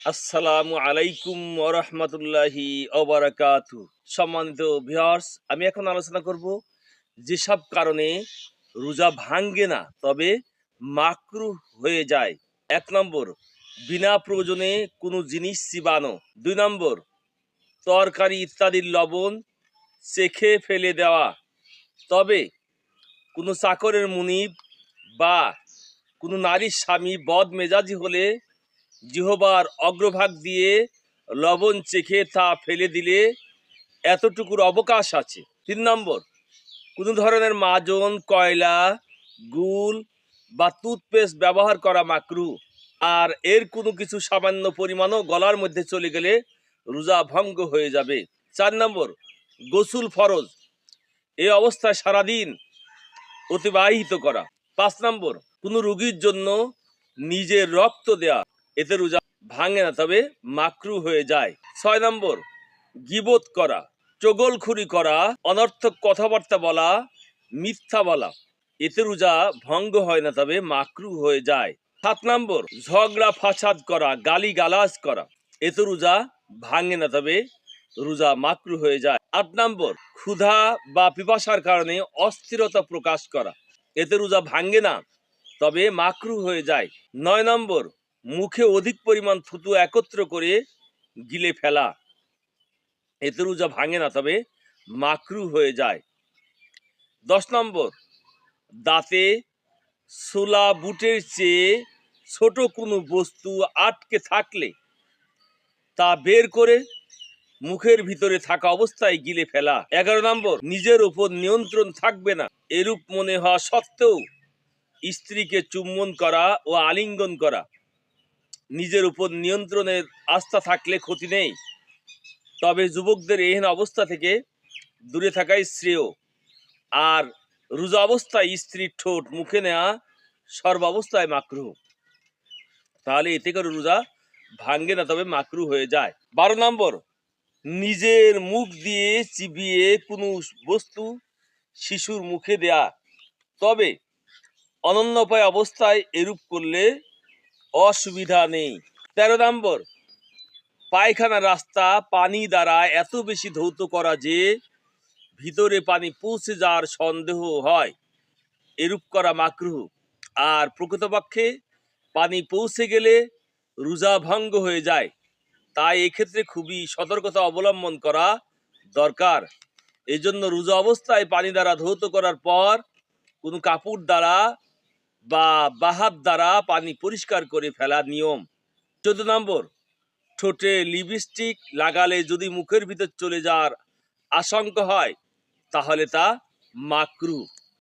আসসালামু আলাইকুম ওরহমতুল্লাহি ওবরাকাতু। সম্মানিত ভিউয়ার্স আমি এখন আলোচনা করব যেসব কারণে রোজা ভাঙ্গে না, তবে মাকরু হয়ে যায়। এক নম্বর, বিনা প্রয়োজনে কোনো জিনিস চিবানো দুই নম্বর, তরকারি ইত্যাদির লবণ চেখে ফেলে দেওয়া। তবে কোনো চাকরের মুনিব বা কোনো নারীর স্বামী বদ মেজাজি হলে জিহবার অগ্রভাগ দিয়ে লবণ চেখে তা ফেলে দিলে এতটুকুর অবকাশ আছে। তিন নম্বর, কোনো ধরনের মাজন, কয়লা, গুল বা টুথপেস্ট ব্যবহার করা মাকরু আর এর কোনো কিছু সামান্য পরিমাণও গলার মধ্যে চলে গেলে রোজা ভঙ্গ হয়ে যাবে। চার নম্বর, গোসুল ফরজ। এই অবস্থায় সারাদিন অতিবাহিত করা। পাঁচ নম্বর, কোনো রুগীর জন্য নিজের রক্ত দেয়া। এতে রোজা ভাঙে না, তবে মাকরু হয়ে যায়। ছয় নম্বর, গিবত করা, চগলখুরি করা, অনর্থক কথাবার্তা বলা, মিথ্যা বলা। এতে রোজা ভঙ্গ হয় না, তবে মাকরু হয়ে যায়। সাত নম্বর, ঝগড়া ফাসাদ করা গালি গালাজ করা। এতে রোজা ভাঙে না, তবে রোজা মাকরু হয়ে যায়। আট নম্বর, ক্ষুধা বা পিপাসার কারণে অস্থিরতা প্রকাশ করা। এতে রোজা ভাঙ্গে না, তবে মাকরু হয়ে যায়। নয় নম্বর মুখে অধিক পরিমাণ থুতু একত্র করে গিলে ফেলা। এতে রোজা ভাঙে না, তবে মাকরু হয়ে যায়। দশ নম্বর, দাঁতে সোলা বুটের চেয়ে ছোট কোনো বস্তু আটকে থাকলে তা বের করে মুখের ভিতরে থাকা অবস্থায় গিলে ফেলা। এগারো নম্বর, নিজের উপর নিয়ন্ত্রণ থাকবে না। এরূপ মনে হওয়া সত্ত্বেও স্ত্রীকে চুম্বন করা ও আলিঙ্গন করা। নিজের উপর নিয়ন্ত্রণের আস্থা থাকলে ক্ষতি নেই। তবে যুবকদের এহেন অবস্থা থেকে দূরে থাকাই শ্রেয়। আর রোজা অবস্থায় স্ত্রীর ঠোঁট মুখে নেওয়া সর্বাবস্থায় মাকরু তাহলে এতে করে রোজা ভাঙ্গে না, তবে মাকরু হয়ে যায়। বারো নম্বর, নিজের মুখ দিয়ে চিবিয়ে কোনো বস্তু শিশুর মুখে দেয়া। তবে অনন্যপায় অবস্থায় এরূপ করলে অসুবিধা নেই। তেরো নম্বর পায়খানা রাস্তা পানি দ্বারা এত বেশি ধৌত করা যে ভিতরে পানি পৌঁছে যাওয়ার সন্দেহ হয়। এরূপ করা মাকরুহ। আর প্রকৃতপক্ষে পানি পৌঁছে গেলে রোজা ভঙ্গ হয়ে যায়। তাই এক্ষেত্রে খুবই সতর্কতা অবলম্বন করা দরকার। এই জন্য রোজা অবস্থায় পানি দ্বারা ধৌত করার পর কোনো কাপড় দ্বারা বা বাহাত দ্বারা পানি পরিষ্কার করে ফেলা নিয়ম। চোদ্দ নম্বর, ঠোঁটে লিপস্টিক লাগালে যদি মুখের ভিতর চলে যাওয়ার আশঙ্কা হয়, তাহলে তা মাকরু।